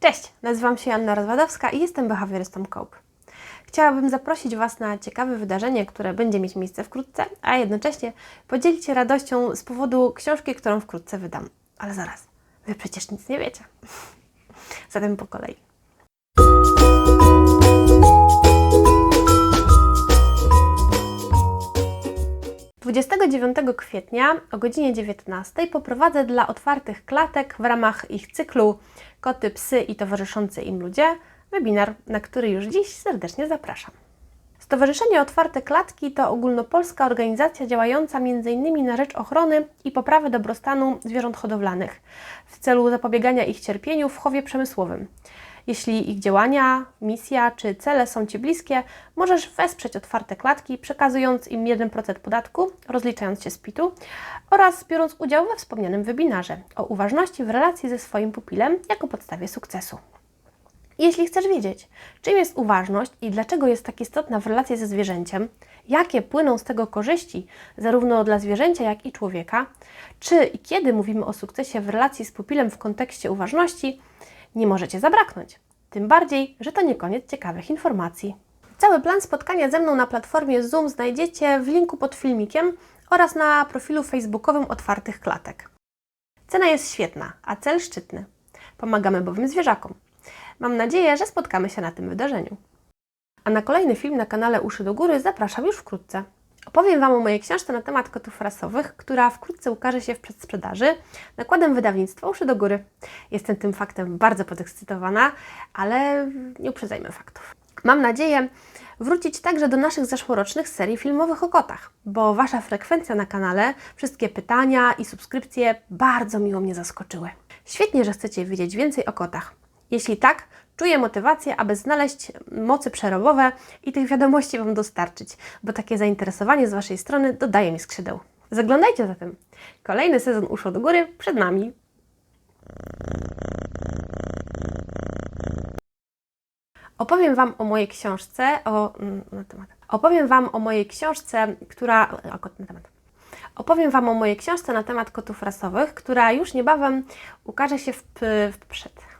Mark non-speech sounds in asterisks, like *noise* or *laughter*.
Cześć, nazywam się Anna Rozwadowska i jestem behawiorystą COPE. Chciałabym zaprosić Was na ciekawe wydarzenie, które będzie mieć miejsce wkrótce, a jednocześnie podzielić się radością z powodu książki, którą wkrótce wydam. Ale zaraz, Wy przecież nic nie wiecie. *laughs* Zatem po kolei. 29 kwietnia o godzinie 19 poprowadzę dla otwartych klatek w ramach ich cyklu Koty, psy i towarzyszący im ludzie webinar, na który już dziś serdecznie zapraszam. Stowarzyszenie Otwarte Klatki to ogólnopolska organizacja działająca m.in. na rzecz ochrony i poprawy dobrostanu zwierząt hodowlanych w celu zapobiegania ich cierpieniu w chowie przemysłowym. Jeśli ich działania, misja czy cele są Ci bliskie, możesz wesprzeć Otwarte Klatki, przekazując im 1% podatku, rozliczając się z PIT-u oraz biorąc udział we wspomnianym webinarze o uważności w relacji ze swoim pupilem jako podstawie sukcesu. Jeśli chcesz wiedzieć, czym jest uważność i dlaczego jest tak istotna w relacji ze zwierzęciem, jakie płyną z tego korzyści zarówno dla zwierzęcia, jak i człowieka, czy i kiedy mówimy o sukcesie w relacji z pupilem w kontekście uważności, nie możecie zabraknąć. Tym bardziej, że to nie koniec ciekawych informacji. Cały plan spotkania ze mną na platformie Zoom znajdziecie w linku pod filmikiem oraz na profilu facebookowym Otwartych Klatek. Cena jest świetna, a cel szczytny. Pomagamy bowiem zwierzakom. Mam nadzieję, że spotkamy się na tym wydarzeniu. A na kolejny film na kanale Uszy do Góry zapraszam już wkrótce. Opowiem Wam o mojej książce na temat kotów rasowych, która wkrótce ukaże się w przedsprzedaży nakładem wydawnictwa Uszy do Góry. Jestem tym faktem bardzo podekscytowana, ale nie uprzedzajmy faktów. Mam nadzieję wrócić także do naszych zeszłorocznych serii filmowych o kotach, bo Wasza frekwencja na kanale, wszystkie pytania i subskrypcje bardzo miło mnie zaskoczyły. Świetnie, że chcecie wiedzieć więcej o kotach. Jeśli tak, czuję motywację, aby znaleźć mocy przerobowe i tych wiadomości Wam dostarczyć, bo takie zainteresowanie z Waszej strony dodaje mi skrzydeł. Zaglądajcie zatem. Kolejny sezon Uszu do Góry przed nami. Opowiem Wam o mojej książce, o, mm, na temat. Opowiem Wam o mojej książce, która. O, na temat. Opowiem Wam o mojej książce na temat kotów rasowych, która już niebawem ukaże się w, w przed